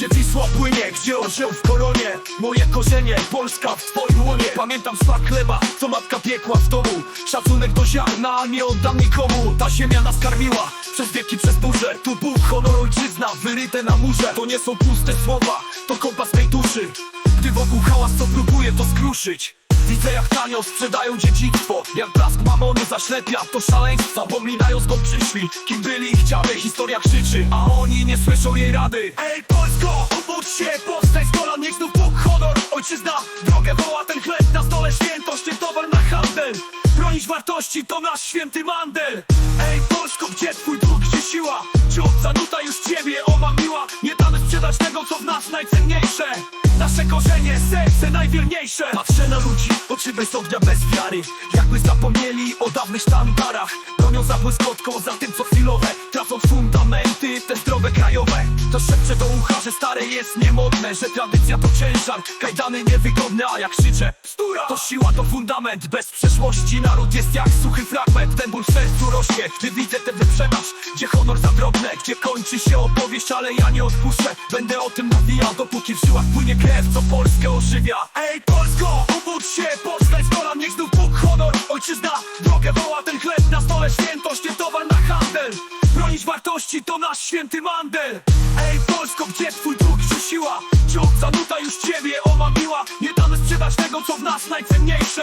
gdzie Wisła płynie, gdzie orzeł w koronie. Moje korzenie, Polska w twoim łonie. Pamiętam smak chleba, co matka piekła w domu. Szacunek do ziarna, nie oddam nikomu. Ta ziemia nas karmiła, przez wieki, przez burze. Tu Bóg, honor, ojczyzna, wyryte na murze. To nie są puste słowa, to kompas mej duszy. Gdy wokół hałas, co próbuje to skruszyć Widzę jak tanio sprzedają dziedzictwo. Jak blask mamony zaślepia to szaleństwa Zapominają skąd przyszli, kim byli i chciały Historia krzyczy, a oni nie słyszą jej rady. Ej Polsko, obudź się, powstań z kolan Niech znów Bóg, honor, ojczyzna. Drogę woła ten chleb na stole świętość Nie towar na handel. Bronić wartości to nasz święty mandel. Ej Polsko, gdzie twój dług, gdzie siła? Czy obca nuta już ciebie omamiła? Nie damy sprzedać tego, co w nas najcenniejsze. Nasze korzenie, serce najwierniejsze na ludzi, oczy bez ognia, bez wiary. Jakby zapomnieli o dawnych sztandarach. Bronią za błyskotką, za tym co chwilowe. Tracąc fundamenty, te zdrowe krajowe. To szepcze do ucha, że stare jest niemodne Że tradycja to ciężar, kajdany niewygodne A jak krzyczę, stura To siła, to fundament, bez przeszłości. Naród jest jak suchy fragment Ten ból w sercu rośnie, gdy widzę ten wyprzedaż Gdzie honor za drobne, gdzie kończy się opowieść Ale ja nie odpuszczę, będę o tym nawijał Dopóki w żyłach płynie krew, co Polskę ożywia. Ej Polsko, Wartości to nasz święty mandel. Ej Polsko, gdzie twój dług, czy siła? Czy obca już ciebie omamiła? Nie damy sprzedać tego, co w nas najcenniejsze.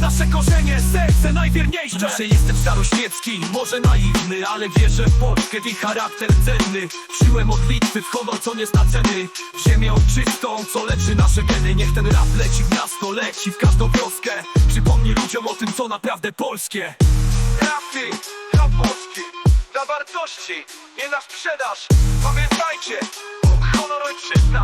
Nasze korzenie, serce najwierniejsze. Nasze jestem staroświecki, może naiwny Ale wierzę w Polskę, w charakter cenny. W siłę modlitwy, w honor, co nie zna ceny W ziemię ojczystą, co leczy nasze geny. Niech ten rap leci w miasto, leci w każdą wioskę. Przypomnij ludziom o tym, co naprawdę polskie. Rap wartości, nie na sprzedaż. Pamiętajcie Bóg, honor, ojczyzna Na zawsze